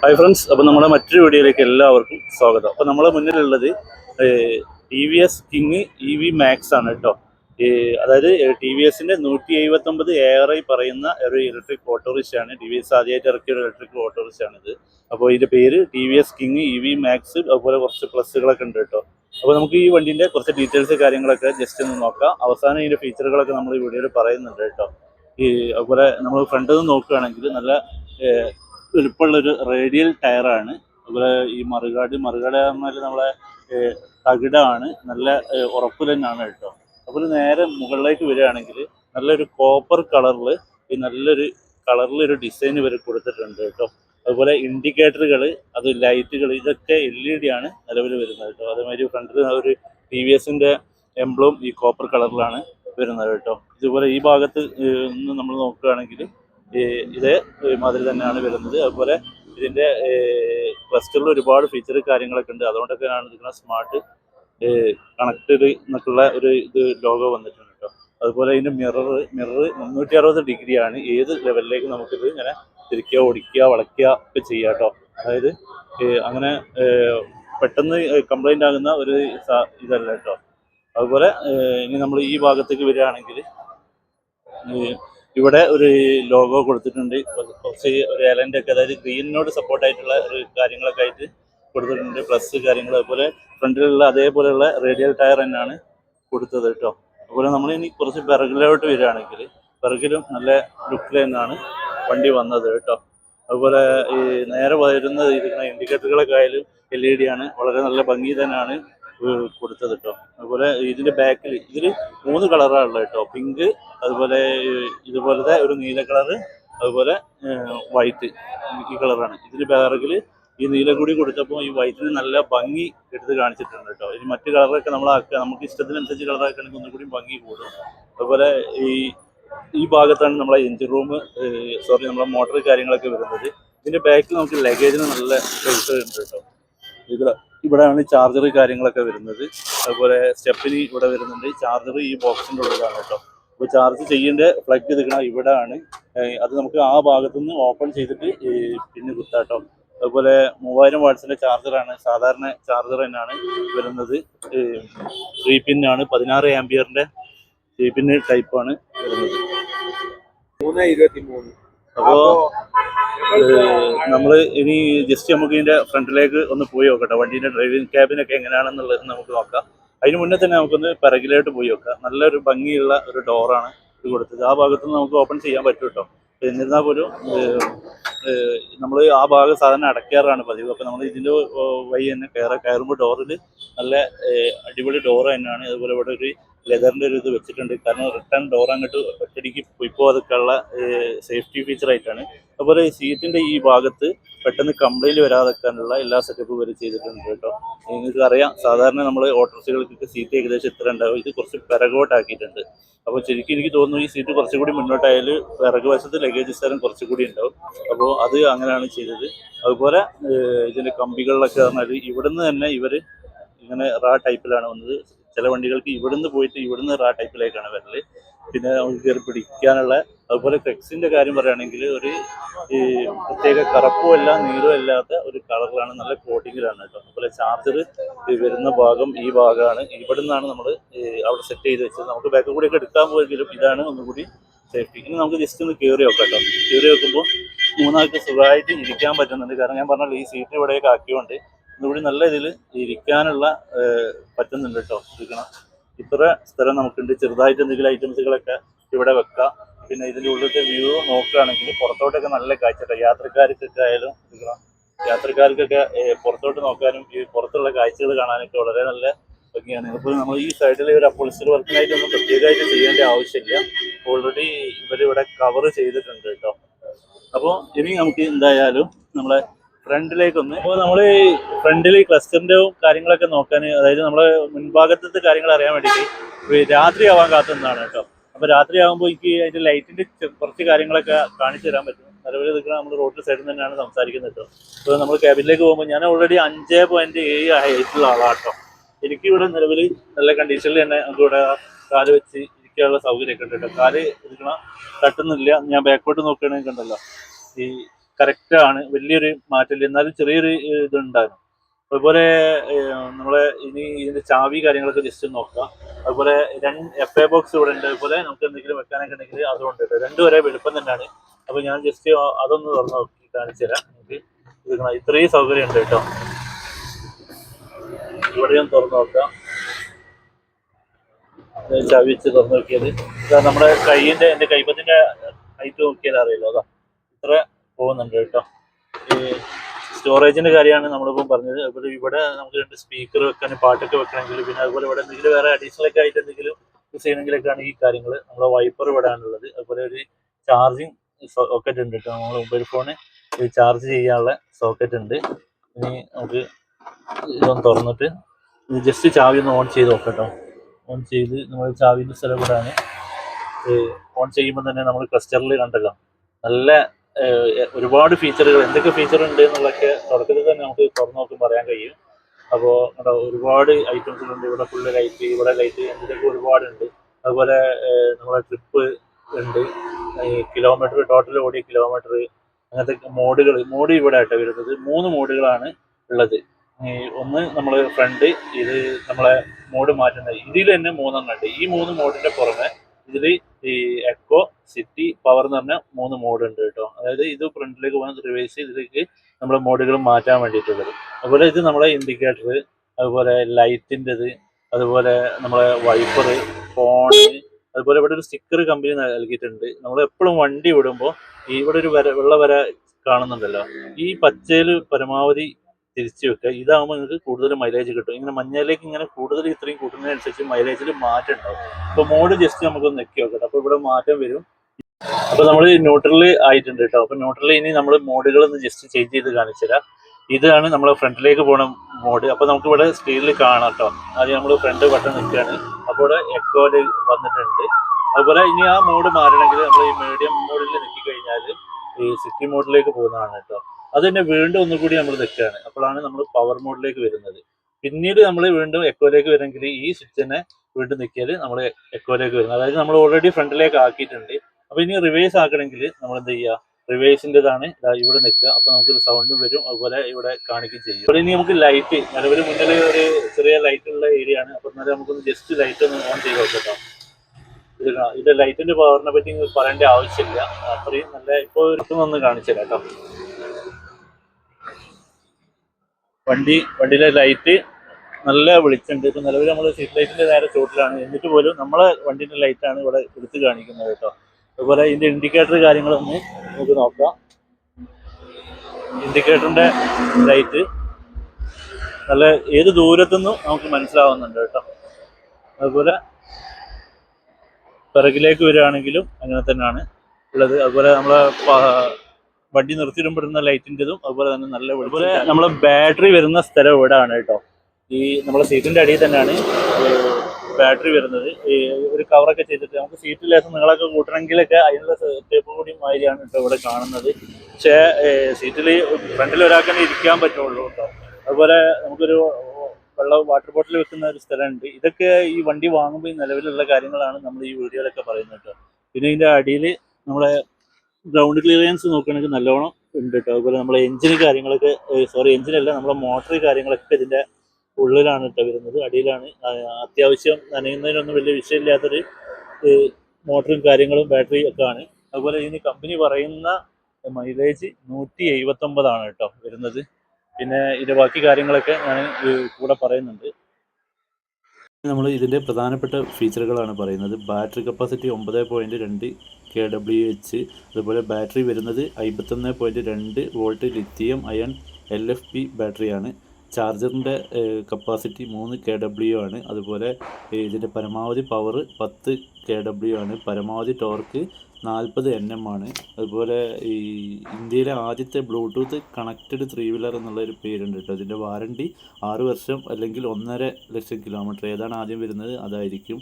Hi friends അപ്പോൾ നമ്മുടെ മറ്റൊരു വീഡിയോയിലേക്ക് എല്ലാവർക്കും സ്വാഗതം. അപ്പോൾ നമ്മളെ മുന്നിലുള്ളത് T V S king E V max ആണ് കേട്ടോ അതായത് ടി വി എസിന്റെ നൂറ്റി എഴുപത്തൊമ്പത് ഐ പറയുന്ന ഒരു ഇലക്ട്രിക് ഓട്ടോറിക്ഷയാണ് ടി വി എസ് ആദ്യമായിട്ട് ഇറക്കിയ ഒരു ഇലക്ട്രിക് ഓട്ടോറിക്ഷയാണിത് അപ്പോൾ ഇതിന്റെ പേര് T V S king E V max അതുപോലെ കുറച്ച് പ്ലസ്സുകളൊക്കെ ഉണ്ട് കേട്ടോ അപ്പോൾ നമുക്ക് ഈ വണ്ടിന്റെ കുറച്ച് ഡീറ്റെയിൽസ് കാര്യങ്ങളൊക്കെ ജസ്റ്റ് ഒന്ന് നോക്കാം. അവസാനം ഇതിന്റെ ഫീച്ചറുകളൊക്കെ നമ്മൾ ഈ വീഡിയോയിൽ പറയുന്നുണ്ട് കേട്ടോ ഈ അതുപോലെ നമ്മൾ ഫ്രണ്ടിൽ നിന്ന് നോക്കുകയാണെങ്കിൽ നല്ല ഒരു റേഡിയൽ ടയറാണ്. അതുപോലെ ഈ മറുകാട് മറുകാട് പറഞ്ഞാൽ നമ്മളെ തകിടാണ്. നല്ല ഉറപ്പ് തന്നെയാണ് കേട്ടോ. അപ്പോൾ നേരെ മുകളിലേക്ക് വരികയാണെങ്കിൽ നല്ലൊരു കോപ്പർ കളറിൽ ഈ നല്ലൊരു കളറിൽ ഒരു ഡിസൈൻ ഇവർ കൊടുത്തിട്ടുണ്ട് കേട്ടോ. അതുപോലെ ഇൻഡിക്കേറ്ററുകൾ അത് ലൈറ്റുകൾ ഇതൊക്കെ എൽ ഇ ഡി ആണ് നിലവിൽ വരുന്നത് കേട്ടോ. അതേമാതിരി ഫ്രണ്ടിൽ ഒരു ടി വി എസിന്റെ എംബ്ലം ഈ കോപ്പർ കളറിലാണ് വരുന്നത് കേട്ടോ. ഇതുപോലെ ഈ ഭാഗത്ത് നമ്മൾ നോക്കുകയാണെങ്കിൽ ഇതേ മാതിരി തന്നെയാണ് വരുന്നത്. അതുപോലെ ഇതിന്റെ ക്ലസ്റ്ററിൽ ഒരുപാട് ഫീച്ചർ കാര്യങ്ങളൊക്കെ ഉണ്ട്. അതുകൊണ്ടൊക്കെയാണ് ഇതിങ്ങനെ സ്മാർട്ട് കണക്റ്റഡ് എന്നൊക്കെയുള്ള ഒരു ഇത് ലോഗോ വന്നിട്ടുണ്ട് കേട്ടോ അതുപോലെ ഇതിന്റെ മിറർ മിറർ മുന്നൂറ്റി അറുപത് ഡിഗ്രിയാണ് ഏത് ലെവലിലേക്ക് നമുക്കിത് ഇങ്ങനെ തിരിക്കുക ഓടിക്കുക വളയ്ക്കുക ഒക്കെ ചെയ്യാം കേട്ടോ അതായത് അങ്ങനെ പെട്ടെന്ന് കംപ്ലൈന്റ് ആകുന്ന ഒരു ഇതല്ല കേട്ടോ അതുപോലെ ഇനി നമ്മൾ ഈ ഭാഗത്തേക്ക് വരികയാണെങ്കിൽ ഇവിടെ ഒരു ലോഗോ കൊടുത്തിട്ടുണ്ട്. കുറച്ച് ഒരു ഏലന്റെ ഒക്കെ അതായത് ഗ്രീനിനോട് സപ്പോർട്ടായിട്ടുള്ള ഒരു കാര്യങ്ങളൊക്കെ ആയിട്ട് കൊടുത്തിട്ടുണ്ട്. പ്ലസ് കാര്യങ്ങൾ അതുപോലെ ഫ്രണ്ടിലുള്ള അതേപോലെയുള്ള റേഡിയൽ ടയർ തന്നെയാണ് കൊടുത്തത് കേട്ടോ. അതുപോലെ നമ്മൾ ഇനി കുറച്ച് പിറകിലോട്ട് വരികയാണെങ്കിൽ പിറകിലും നല്ല ലുക്കിൽ തന്നെയാണ് വണ്ടി വന്നത് കേട്ടോ. അതുപോലെ ഈ നേരെ വരുന്ന ഇരിക്കുന്ന ഇൻഡിക്കേറ്ററുകളൊക്കെ ആയാലും എൽ ഇ ഡി ആണ്. വളരെ നല്ല ഭംഗി തന്നെയാണ് കൊടുത്തത് കേട്ടോ അതുപോലെ ഇതിന്റെ ബാക്കിൽ ഇതിൽ മൂന്ന് കളറാണ് ഉള്ളത് കേട്ടോ പിങ്ക് അതുപോലെ ഇതുപോലത്തെ ഒരു നീല കളറ് അതുപോലെ വൈറ്റ് ഈ കളറാണ് ഇതിന് ബാറകിൽ ഈ നീല കൂടി കൊടുത്തപ്പോൾ ഈ വൈറ്റിന് നല്ല ഭംഗി എടുത്ത് കാണിച്ചിട്ടുണ്ട് കേട്ടോ ഇനി മറ്റു കളറൊക്കെ നമ്മളാക്കുക നമുക്ക് ഇഷ്ടത്തിനനുസരിച്ച് കളറാക്കുകയാണെങ്കിൽ ഒന്നും കൂടി ഭംഗി കൂടും. അതുപോലെ ഈ ഈ ഭാഗത്താണ് നമ്മളെ എഞ്ചിൻ റൂം സോറി നമ്മളെ മോട്ടർ കാര്യങ്ങളൊക്കെ വരുന്നത്. ഇതിന്റെ ബാക്കിൽ നമുക്ക് ലഗേജിന് നല്ല സ്പേസ് ഉണ്ട് കേട്ടോ ഇവിടെ ഇവിടെയാണ് ചാർജർ കാര്യങ്ങളൊക്കെ വരുന്നത്. അതുപോലെ സ്റ്റെപ്പിന് ഇവിടെ വരുന്നുണ്ട്. ചാർജർ ഈ ബോക്സിന്റെ ഉള്ളിലാണ് കേട്ടോ. അപ്പോൾ ചാർജ് ചെയ്യേണ്ട പ്ലഗ് എടുക്കണം ഇവിടെ ആണ് അത് നമുക്ക് ആ ഭാഗത്തു നിന്ന് ഓപ്പൺ ചെയ്തിട്ട് പിന്നെ കുത്താട്ടോ അതുപോലെ മൂവായിരം വാട്ട്സിന്റെ ചാർജറാണ് സാധാരണ ചാർജർ തന്നെയാണ് വരുന്നത്. ത്രീ പിന്നാണ് പതിനാറ് ആംബിയറിന്റെ ത്രീ പിന്ന് ടൈപ്പാണ് വരുന്നത്. മൂന്ന് ഇരുപത്തി മൂന്ന് അപ്പോൾ നമ്മൾ ഇനി ജസ്റ്റ് നമുക്ക് ഇതിന്റെ ഫ്രണ്ടിലേക്ക് ഒന്ന് പോയി നോക്കട്ടെ. വണ്ടിന്റെ ഡ്രൈവിംഗ് ക്യാബിനൊക്കെ എങ്ങനെയാണെന്നുള്ളത് നമുക്ക് നോക്കാം. അതിന് മുന്നേ തന്നെ നമുക്കൊന്ന് പിറകിലോട്ട് പോയി നോക്കാം. നല്ലൊരു ഭംഗിയുള്ള ഒരു ഡോറാണ് ഇത് കൊടുത്തത്. ആ ഭാഗത്തുനിന്ന് നമുക്ക് ഓപ്പൺ ചെയ്യാൻ പറ്റും കേട്ടോ. എന്നിരുന്നാൽ പോലും നമ്മൾ ആ ഭാഗം സാധാരണ അടയ്ക്കാറാണ് പതിവ്. അപ്പോൾ നമ്മൾ ഇതിന്റെ വഴി തന്നെ കയറാൻ കയറുമ്പോൾ ഡോറിൽ നല്ല അടിപൊളി ഡോർ തന്നെയാണ്. അതുപോലെ ഇവിടെ ഒരു ലെതറിന്റെ ഒരു ഇത് വെച്ചിട്ടുണ്ട്. കാരണം റിട്ടേൺ ഡോർ അങ്ങോട്ട് ഒറ്റടിക്ക് പോയിപ്പോകാതൊക്കെയുള്ള സേഫ്റ്റി ഫീച്ചർ ആയിട്ടാണ്. അതുപോലെ സീറ്റിന്റെ ഈ ഭാഗത്ത് പെട്ടെന്ന് കംപ്ലൈന്റ് വരാതെക്കാനുള്ള എല്ലാ സെറ്റപ്പും ഇവർ ചെയ്തിട്ടുണ്ട് കേട്ടോ. നിങ്ങൾക്ക് അറിയാം സാധാരണ നമ്മൾ ഓട്ടോറിക്ഷകൾക്കൊക്കെ സീറ്റ് ഏകദേശം ഇത്ര ഉണ്ടാവും. ഇത് കുറച്ച് പിറകോട്ടാക്കിയിട്ടുണ്ട്. അപ്പോൾ ശരിക്കും എനിക്ക് തോന്നുന്നു ഈ സീറ്റ് കുറച്ചുകൂടി മുന്നോട്ടായാൽ പിറകു വശത്ത് ലഗേജ് സ്ഥലം കുറച്ചുകൂടി ഉണ്ടാവും. അപ്പോൾ അത് അങ്ങനെയാണ് ചെയ്തത്. അതുപോലെ ഇതിന്റെ കമ്പികളിലൊക്കെ പറഞ്ഞാൽ ഇവിടുന്ന് തന്നെ ഇവർ ഇങ്ങനെ റാ ടൈപ്പിലാണ് വന്നത്. ചില വണ്ടികൾക്ക് ഇവിടുന്ന് പോയിട്ട് ഇവിടുന്ന് റാ ടൈപ്പിലേക്കാണ് വരൽ. പിന്നെ നമുക്ക് കയറി പിടിക്കാനുള്ള അതുപോലെ ക്രെക്സിന്റെ കാര്യം പറയുകയാണെങ്കിൽ ഒരു ഈ പ്രത്യേക കറുപ്പും അല്ല നീരും അല്ലാത്ത ഒരു കളറിലാണ് നല്ല കോട്ടിങ്ങിലാണ് കേട്ടോ. അതുപോലെ ചാർജർ വരുന്ന ഭാഗം ഈ ഭാഗമാണ്. ഇവിടെ നിന്നാണ് നമ്മൾ അവിടെ സെറ്റ് ചെയ്ത് വെച്ചത്. നമുക്ക് ബാക്ക് കൂടി ഒക്കെ എടുക്കാൻ പോയെങ്കിലും ഇതാണ് ഒന്നുകൂടി സേഫ്റ്റി ഇനി നമുക്ക് ജസ്റ്റ് ഒന്ന് കയറി നോക്കാം കേട്ടോ. കയറി വെക്കുമ്പോൾ മൂന്നാൾക്ക് സുഖമായിട്ട് ഇരിക്കാൻ പറ്റുന്നുണ്ട്. കാരണം ഞാൻ പറഞ്ഞല്ലോ ഈ സീറ്റ് ഇവിടെയൊക്കെ ആക്കിയോണ്ട് ഒന്നുകൂടി നല്ല രീതിയിൽ ഇരിക്കാനുള്ള പറ്റുന്നുണ്ട് കേട്ടോ. ഇരിക്കണം. ഇത്ര സ്ഥലം നമുക്കുണ്ട്. ചെറുതായിട്ട് എന്തെങ്കിലും ഐറ്റംസുകളൊക്കെ ഇവിടെ വെക്കാം. പിന്നെ ഇതിന്റെ ഉള്ളിലത്തെ വ്യൂ നോക്കുകയാണെങ്കിൽ പുറത്തോട്ടൊക്കെ നല്ല കാഴ്ച യാത്രക്കാർക്കൊക്കെ ആയാലും ഇരിക്കണം. യാത്രക്കാർക്കൊക്കെ പുറത്തോട്ട് നോക്കാനും ഈ പുറത്തുള്ള കാഴ്ചകൾ കാണാനൊക്കെ വളരെ നല്ല ഭംഗിയാണ്. അപ്പോൾ നമ്മൾ ഈ സൈഡിൽ ഒരു അപ്പോളിസ്റ്റർ വർക്കിനായിട്ടൊന്നും പ്രത്യേകമായിട്ട് ചെയ്യേണ്ട ആവശ്യമില്ല. ഓൾറെഡി ഇവരിവിടെ കവർ ചെയ്തിട്ടുണ്ട് കേട്ടോ. അപ്പോൾ ഇനി നമുക്ക് എന്തായാലും നമ്മളെ ഫ്രണ്ടിലേക്കൊന്ന്. അപ്പോൾ നമ്മൾ ഫ്രണ്ടിൽ ക്ലസ്റ്ററിന്റെ കാര്യങ്ങളൊക്കെ നോക്കാൻ അതായത് നമ്മൾ മുൻഭാഗത്തെ കാര്യങ്ങൾ അറിയാൻ വേണ്ടിയിട്ട് രാത്രി ആവാൻ കാത്തുന്നതാണ് കേട്ടോ. അപ്പോൾ രാത്രി ആകുമ്പോൾ എനിക്ക് അതിന്റെ ലൈറ്റിന്റെ കുറച്ച് കാര്യങ്ങളൊക്കെ കാണിച്ചു തരാൻ പറ്റും. നിലവിൽ നിൽക്കുന്ന നമ്മൾ റോഡിൽ സൈഡിൽ തന്നെയാണ് സംസാരിക്കുന്നത് കേട്ടോ. അപ്പോൾ നമ്മൾ ക്യാബിനിലേക്ക് പോകുമ്പോൾ ഞാൻ ഓൾറെഡി അഞ്ച് പോയിന്റ് ഏഴ് ഹൈറ്റുള്ള ആളാണ് കേട്ടോ. എനിക്കിവിടെ നിലവിൽ നല്ല കണ്ടീഷനിൽ തന്നെ നമുക്ക് ഇവിടെ കാൽ വെച്ച് ഇരിക്കാനുള്ള സൗകര്യമൊക്കെ ഉണ്ട് കേട്ടോ. കാൽ ഇരിക്കണം തട്ടുന്നില്ല. ഞാൻ ബാക്കോട്ട് നോക്കുകയാണെങ്കിൽ കണ്ടല്ലോ. ഈ കറക്റ്റ് ആണ്. വലിയൊരു മാറ്റമില്ല. എന്നാലും ചെറിയൊരു ഇതുണ്ടായിരുന്നു. അതുപോലെ നമ്മളെ ഇനി ഇതിന്റെ ചാവി കാര്യങ്ങളൊക്കെ ജസ്റ്റ് നോക്കാം അതുപോലെ രണ്ട് എഫ് എ ബോക്സ് ഇവിടെ ഉണ്ട്. അതുപോലെ നമുക്ക് എന്തെങ്കിലും വെക്കാനൊക്കെ ഉണ്ടെങ്കിൽ അതുകൊണ്ട് ഒരേ വലുപ്പം തന്നെയാണ്. അപ്പൊ ഞാൻ ജസ്റ്റ് അതൊന്ന് തുറന്ന് നോക്കി കാണിച്ചു തരാം. നമുക്ക്. ഇത്രയും സൗകര്യം ഉണ്ട് കേട്ടോ. ഇവിടെയും തുറന്ന് നോക്കാം. ചാവി വെച്ച് തുറന്ന് നോക്കിയത്. നമ്മുടെ കൈയിന്റെ എന്റെ കൈപ്പത്തിന്റെ ഹൈറ്റ് നോക്കിയാൽ അറിയില്ല. അതാ. ഇത്ര പോകുന്നുണ്ട് കേട്ടോ. ഈ സ്റ്റോറേജിന്റെ കാര്യമാണ് നമ്മളിപ്പം പറഞ്ഞത്. അതുപോലെ ഇവിടെ നമുക്ക് രണ്ട് സ്പീക്കർ വെക്കാൻ പാട്ടൊക്കെ വെക്കണമെങ്കിൽ പിന്നെ അതുപോലെ ഇവിടെ എന്തെങ്കിലും വേറെ അഡീഷണൽ ഒക്കെ ആയിട്ട് എന്തെങ്കിലും യൂസ് ചെയ്യണമെങ്കിലൊക്കെയാണ് ഈ കാര്യങ്ങൾ. നമ്മളെ വൈപ്പർ ഇവിടെ ആണുള്ളത് അതുപോലെ ഒരു ചാർജിങ് സോക്കറ്റ് ഉണ്ട് കേട്ടോ. നമ്മൾ മൊബൈൽ ഫോണ് ചാർജ് ചെയ്യാനുള്ള സോക്കറ്റ് ഉണ്ട്. ഇനി നമുക്ക് ഇതൊന്ന് തുറന്നിട്ട് ഇത് ജസ്റ്റ് ചാവി ഒന്ന് ഓൺ ചെയ്ത് നോക്കട്ടോ ഓൺ ചെയ്ത് നമ്മൾ ചാവിന്റെ സ്ഥലം കൂടാണ് ഓൺ ചെയ്യുമ്പോൾ തന്നെ നമ്മൾ ക്ലസ്റ്ററിൽ കണ്ടല്ലോ. നല്ല ഒരുപാട് ഫീച്ചറുകൾ എന്തൊക്കെ ഫീച്ചർ ഉണ്ട് എന്നുള്ളതൊക്കെ തുടക്കത്തിൽ തന്നെ നമുക്ക് തുറന്നു നോക്കി പറയാൻ കഴിയും. അപ്പോൾ എന്താ ഒരുപാട് ഐറ്റംസുകളുണ്ട് ഇവിടെ ഫുള്ള് ലൈറ്റ് ഇവിടെ ലൈറ്റ് എന്തൊക്കെ ഒരുപാടുണ്ട്. അതുപോലെ നമ്മുടെ ട്രിപ്പ് ഉണ്ട്. കിലോമീറ്റർ ടോട്ടൽ ഓടിയ കിലോമീറ്റർ അങ്ങനത്തെ മോഡുകൾ മോഡ് ഇവിടെ ആയിട്ട് വരുന്നത്. മൂന്ന് മോഡുകളാണ് ഉള്ളത്. ഒന്ന് നമ്മൾ ഫ്രണ്ട് ഇത് നമ്മളെ മോഡ് മാറ്റുന്നത്. ഇതിൽ തന്നെ മൂന്നെണ്ണം ഉണ്ട്. ഈ മൂന്ന് മോഡിന്റെ പുറമെ ഇതിൽ ഈ എക്കോ സിറ്റി പവർ എന്ന് പറഞ്ഞ മൂന്ന് മോഡ് ഉണ്ട് കേട്ടോ. അതായത് ഇത് ഫ്രണ്ടിലേക്ക് പോകാൻ റിവേഴ്സ് ഇതിലേക്ക് നമ്മുടെ മോഡുകൾ മാറ്റാൻ വേണ്ടിയിട്ടുള്ളത്. അതുപോലെ ഇത് നമ്മളെ ഇൻഡിക്കേറ്റർ അതുപോലെ ലൈറ്റിന്റെത് അതുപോലെ നമ്മളെ വൈപ്പറ് ഫോണ് അതുപോലെ ഇവിടെ ഒരു സ്റ്റിക്കർ കമ്പനി നൽകിയിട്ടുണ്ട്. നമ്മൾ എപ്പോഴും വണ്ടി വിടുമ്പോൾ ഇവിടെ ഒരു വര വെള്ള വര കാണുന്നുണ്ടല്ലോ. ഈ പച്ചയിൽ പരമാവധി തിരിച്ചു വെക്കുക. ഇതാകുമ്പോൾ നിങ്ങൾക്ക് കൂടുതൽ മൈലേജ് കിട്ടും. ഇങ്ങനെ മഞ്ഞയിലേക്ക് ഇങ്ങനെ കൂടുതൽ ഇത്രയും കൂട്ടുന്നതിനനുസരിച്ച് മൈലേജിൽ മാറ്റം ഉണ്ടാവും. അപ്പോൾ മോഡ് ജസ്റ്റ് നമുക്ക് നെക്കി വെക്കാം അപ്പോൾ ഇവിടെ മാറ്റം വരും. അപ്പോൾ നമ്മൾ ന്യൂട്രലിൽ ആയിട്ടുണ്ട് കേട്ടോ അപ്പോൾ ന്യൂട്രലിൽ ഇനി നമ്മൾ മോഡുകൾ ഒന്ന് ജസ്റ്റ് ചേഞ്ച് ചെയ്ത് കാണിച്ചുതരാം ഇതാണ് നമ്മൾ ഫ്രണ്ടിലേക്ക് പോണ മോഡ്. അപ്പോൾ നമുക്ക് ഇവിടെ സ്ക്രീനിൽ കാണാം കേട്ടോ ആദ്യം നമ്മൾ ഫ്രണ്ട് ബട്ടൺ നിൽക്കുകയാണ് അപ്പോൾ ഇവിടെ എക്കോഡ് വന്നിട്ടുണ്ട്. അതുപോലെ ഇനി ആ മോഡ് മാറണമെങ്കിൽ നമ്മൾ ഈ മീഡിയം മോഡിൽ നിൽക്കി കഴിഞ്ഞാൽ ഈ സിറ്റി മോഡിലേക്ക് പോകുന്നതാണ് കേട്ടോ അത് തന്നെ വീണ്ടും ഒന്നുകൂടി നമ്മൾ നിൽക്കുകയാണ്. അപ്പോഴാണ് നമ്മൾ പവർ മോഡിലേക്ക് വരുന്നത്. പിന്നീട് നമ്മൾ വീണ്ടും എക്കോയിലേക്ക് വരണമെങ്കിൽ ഈ സ്വിച്ചിനെ വീണ്ടും നിൽക്കിയാൽ നമ്മൾ എക്കോയിലേക്ക് വരുന്നത്. അതായത് നമ്മൾ ഓൾറെഡി ഫ്രണ്ടിലേക്ക് ആക്കിയിട്ടുണ്ട്. അപ്പോൾ ഇനി റിവേഴ്സ് ആക്കണമെങ്കിൽ നമ്മൾ എന്ത് ചെയ്യുക റിവേഴ്സിന്റെതാണ് ഇവിടെ നിൽക്കുക. അപ്പോൾ നമുക്ക് സൗണ്ടും വരും. അതുപോലെ ഇവിടെ കാണിക്കുകയും ചെയ്യും. ഇവിടെ ഇനി നമുക്ക് ലൈറ്റ് നിലവിൽ മുന്നിൽ ഒരു ചെറിയ ലൈറ്റ് ഉള്ള ഏരിയ ആണ്. അപ്പൊ എന്നാലും നമുക്കൊന്ന് ജസ്റ്റ് ലൈറ്റ് ഒന്ന് ഓൺ ചെയ്ത് നോക്കാം ഇത് ലൈറ്റിന്റെ പവറിനെ പറ്റി പറയേണ്ട ആവശ്യമില്ല. അത്രയും നല്ല ഇപ്പോൾ ഒന്ന് കാണിച്ചു കേട്ടോ. വണ്ടി വണ്ടിയിലെ ലൈറ്റ് നല്ല വെളിച്ചുണ്ട് ഇപ്പം നിലവിൽ നമ്മൾ സീറ്റ് ലൈറ്റിന്റെ നേരെ ചോട്ടിലാണ് എന്നിട്ട് പോലും നമ്മളെ വണ്ടീന്റെ ലൈറ്റാണ് ഇവിടെ എടുത്ത് കാണിക്കുന്നത് കേട്ടോ. അതുപോലെ ഇതിന്റെ ഇൻഡിക്കേറ്റർ കാര്യങ്ങളൊന്ന് നമുക്ക് നോക്കാം. ഇൻഡിക്കേറ്ററിന്റെ ലൈറ്റ് നല്ല ഏത് ദൂരത്തുനിന്നും നമുക്ക് മനസ്സിലാവുന്നുണ്ട് കേട്ടോ. അതുപോലെ പിറകിലേക്ക് വരികയാണെങ്കിലും അങ്ങനെ തന്നെയാണ് ഉള്ളത്. അതുപോലെ നമ്മളെ വണ്ടി നിർത്തിയിടുമ്പോഴുന്ന ലൈറ്റിന്റെതും അതുപോലെ തന്നെ നല്ല. അതുപോലെ നമ്മളെ ബാറ്ററി വരുന്ന സ്ഥലം ഇവിടെയാണ് കേട്ടോ. ഈ നമ്മളെ സീറ്റിന്റെ അടിയിൽ തന്നെയാണ് ബാറ്ററി വരുന്നത്. ഈ ഒരു കവറൊക്കെ ചെയ്തിട്ട് നമുക്ക് സീറ്റ് ലേസം നിങ്ങളൊക്കെ കൂട്ടണമെങ്കിലൊക്കെ അതിനുള്ള സ്റ്റെപ്പ് കൂടി മാതിരിയാണ് കേട്ടോ ഇവിടെ കാണുന്നത്. പക്ഷേ സീറ്റിൽ ഫ്രണ്ടിൽ ഒരാൾക്കന്നെ ഇരിക്കാൻ പറ്റുള്ളൂ കേട്ടോ. അതുപോലെ നമുക്കൊരു വെള്ളം വാട്ടർ ബോട്ടിൽ വെക്കുന്ന ഒരു സ്ഥലമുണ്ട്. ഇതൊക്കെ ഈ വണ്ടി വാങ്ങുമ്പോൾ ഈ നിലവിലുള്ള കാര്യങ്ങളാണ് നമ്മൾ ഈ വീഡിയോയിലൊക്കെ പറയുന്നത് കേട്ടോ. പിന്നെ ഇതിന്റെ അടിയിൽ നമ്മളെ ഗ്രൗണ്ട് ക്ലിയറൻസ് നോക്കുകയാണെങ്കിൽ നല്ലോണം ഉണ്ട് കേട്ടോ. അതുപോലെ നമ്മളെ എഞ്ചിന് കാര്യങ്ങളൊക്കെ സോറി എഞ്ചിനല്ല നമ്മളെ മോട്ടറി കാര്യങ്ങളൊക്കെ ഇതിന്റെ ഉള്ളിലാണ് കേട്ടോ വരുന്നത്. അടിയിലാണ് അത്യാവശ്യം നനയുന്നതിനൊന്നും വലിയ വിഷയമില്ലാത്തൊരു മോട്ടറും കാര്യങ്ങളും ബാറ്ററി ഒക്കെ ആണ്. അതുപോലെ ഇതിന് കമ്പനി പറയുന്ന മൈലേജ് നൂറ്റി എഴുപത്തൊമ്പതാണ് കേട്ടോ വരുന്നത്. പിന്നെ ഇതിന്റെ ബാക്കി കാര്യങ്ങളൊക്കെ ഞാൻ കൂടെ പറയുന്നുണ്ട്. നമ്മൾ ഇതിന്റെ പ്രധാനപ്പെട്ട ഫീച്ചറുകളാണ് പറയുന്നത്. ബാറ്ററി കപ്പാസിറ്റി ഒമ്പത് പോയിന്റ് രണ്ട് കെ ഡബ്ല്യു എച്ച് അതുപോലെ ബാറ്ററി വരുന്നത് അമ്പത്തൊന്ന് പോയിന്റ് രണ്ട് volt lithium iron L F P ബാറ്ററിയാണ് ചാർജറിന്റെ കപ്പാസിറ്റി മൂന്ന് കെ ഡബ്ല്യു ആണ്. അതുപോലെ ഇതിന്റെ പരമാവധി പവർ പത്ത് കെ ഡബ്ല്യു ആണ്. പരമാവധി ടോർക്ക് നാൽപ്പത് എൻ എം ആണ്. അതുപോലെ ഈ ഇന്ത്യയിലെ ആദ്യത്തെ ബ്ലൂടൂത്ത് കണക്റ്റഡ് ത്രീ വീലർ എന്നുള്ള ഒരു പേരുണ്ട് കേട്ടോ. അതിന്റെ വാറണ്ടി ആറ് വർഷം അല്ലെങ്കിൽ ഒന്നര ലക്ഷം കിലോമീറ്റർ ഏതാണ് ആദ്യം വരുന്നത്? അതായിരിക്കും.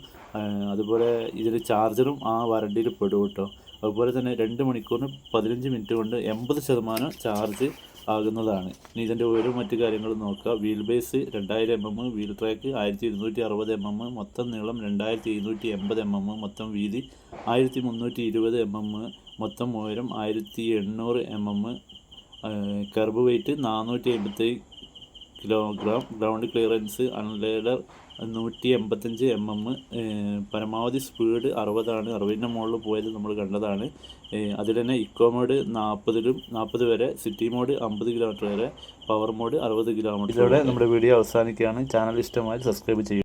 അതുപോലെ ഇതിന്റെ ചാർജറും ആ വാറണ്ടിയിൽ പെടും കേട്ടോ. അതുപോലെ തന്നെ രണ്ട് മണിക്കൂറിന് പതിനഞ്ച് മിനിറ്റ് കൊണ്ട് എൺപത് ശതമാനം ചാർജ് ആകുന്നതാണ്. ഇനി ഇതിന്റെ ഓരോ മറ്റു കാര്യങ്ങളും നോക്കുക. വീൽ ബേസ് രണ്ടായിരം എം എം വീൽ ട്രാക്ക് ആയിരത്തി ഇരുന്നൂറ്റി അറുപത് എം എം മൊത്തം നീളം രണ്ടായിരത്തി ഇരുന്നൂറ്റി എൺപത് എം എം മൊത്തം വീതി ആയിരത്തി മുന്നൂറ്റി ഇരുപത് എം എം മൊത്തം ഉയരം ആയിരത്തി എണ്ണൂറ് എം എം കർബ് വെയിറ്റ് നാനൂറ്റി എൺപത്തി കിലോഗ്രാം ഗ്രൗണ്ട് ക്ലിയറൻസ് അൺലേഡർ നൂറ്റി എൺപത്തഞ്ച് എം എം പരമാവധി സ്പീഡ് അറുപതാണ്. അറുപതിന്റെ മുകളിൽ പോയത് നമ്മൾ കണ്ടതാണ്. അതിൽ തന്നെ ഇക്കോ മോഡ് നാൽപ്പതിലും നാൽപ്പത് വരെ സിറ്റി മോഡ് അമ്പത് കിലോമീറ്റർ വരെ പവർ മോഡ് അറുപത് കിലോമീറ്റർ ഇതോടെ നമ്മുടെ വീഡിയോ അവസാനിക്കുകയാണ്. ചാനൽ ഇഷ്ടമായി സബ്സ്ക്രൈബ് ചെയ്യും